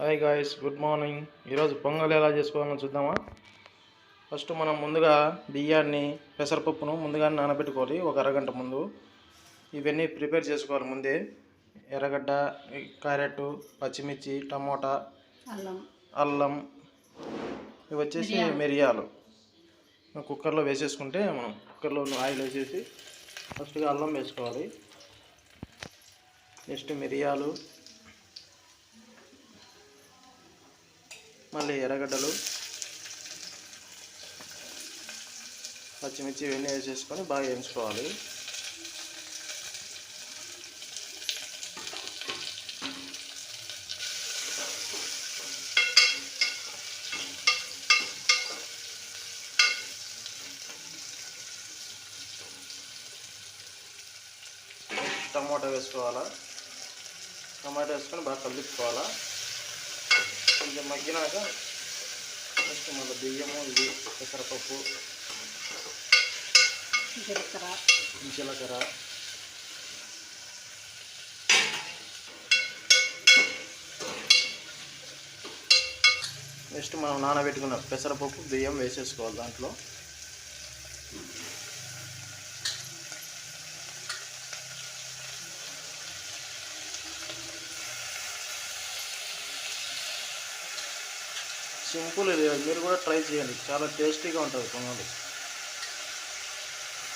Hi guys good morning ఈరోజు పొంగల్ ఎలా చేసుకోవాలో చూద్దామా? ఫస్ట్ మనం ముందుగా బియ్యాన్ని పెసరపప్పును ముందుగా నానబెట్టుకోవాలి ఒక అరగంట ముందు. ఇవన్నీ ప్రిపేర్ చేసుకోవాలి ముందే. ఎర్రగడ్డ క్యారెట్ పచ్చిమిర్చి టమోటా అల్లం. అల్లం. ఇవి వచ్చేసి మిరియాలు. కుక్కర్లో వేసేసుకుంటే మనం కుక్కర్లో ఆయిల్ వేసేసి ఫస్ట్గా అల్లం వేసుకోవాలి. నెక్స్ట్ మిరియాలు మళ్ళీ ఎర్రగడ్డలు పచ్చిమిర్చి ఇవన్నీ వేసేసుకొని బాగా వేయించుకోవాలి టమాటా వేసుకోవాలా? టమాటా వేసుకొని బాగా కలుపుకోవాలా? కొంచెం మగ్గినాక నెక్స్ట్ మళ్ళీ బియ్యము ఇది పెసరపప్పు జీలకర్ర. జీలకర్ర. నెక్స్ట్ మనం నానబెట్టుకున్న పెసరపప్పు బియ్యం వేసేసుకోవాలి దాంట్లో. సింపుల్ ఇది. మీరు కూడా ట్రై చేయండి. చాలా టేస్టీగా ఉంటుంది పొంగలి.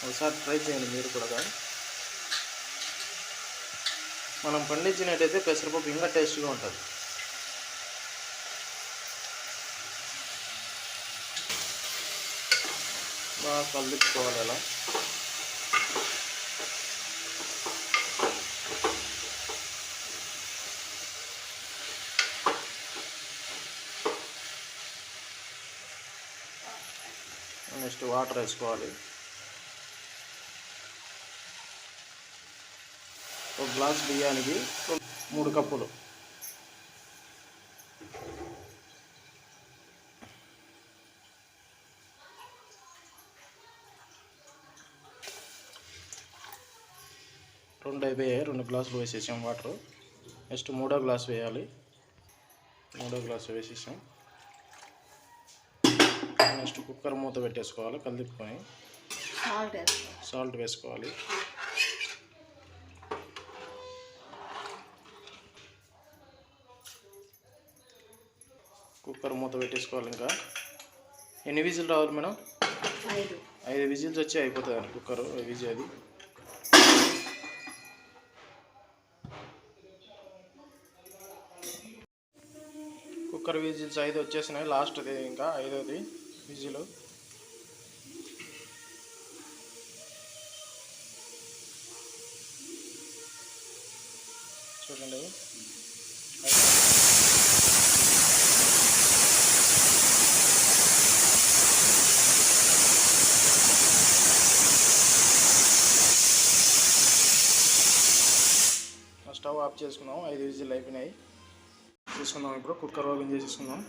ఒకసారి ట్రై చేయండి మీరు కూడా మనం పండించినట్టయితే పెసరపప్పు ఇంకా టేస్ట్గా ఉంటుంది. బాగా కలుపుకోవాలి అలా. నెక్స్ట్ వాటర్ వేసుకోవాలి. ఒక గ్లాస్ బియ్యానికి మూడు కప్పులు. రెండు అయిపోయాయి రెండు గ్లాసులు వేసేసాం వాటర్. నెక్స్ట్ మూడో గ్లాస్ వేయాలి. మూడో గ్లాస్ వేసేసాం. నెక్స్ట్ కుక్కర్ మూత పెట్టేసుకోవాలి కలుపుకొని సాల్ట్ వేసుకోవాలి. కుక్కర్ మూత పెట్టేసుకోవాలి ఇంకా. ఎన్ని విజిల్ రావాలి మేడం? ఐదు. విజిల్స్ వచ్చి అయిపోతుంది కుక్కర్ విజిల్ అది. కుక్కర్ విజిల్స్ ఐదు వచ్చేసినాయి లాస్ట్ది ఇంకా ఐదోది. విజిల్ చూడండి. స్టవ్ ఆఫ్ చేసుకున్నాం ఐదు విజిల్ అయిపోయినాయి. చూసుకుందాం ఇప్పుడు. కుక్కర్ ఓపెన్ చేసేసుకుందాం.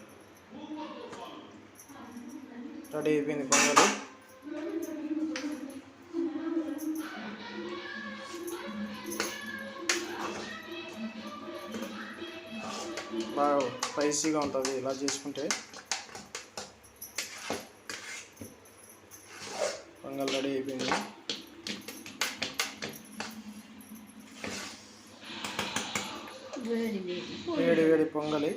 రెడీ అయిపోయింది పొంగలి బాగా స్పైసీగా ఉంటుంది ఇలా చేసుకుంటే. పొంగల్ రెడీ అయిపోయింది. వేడి వేడి పొంగలి.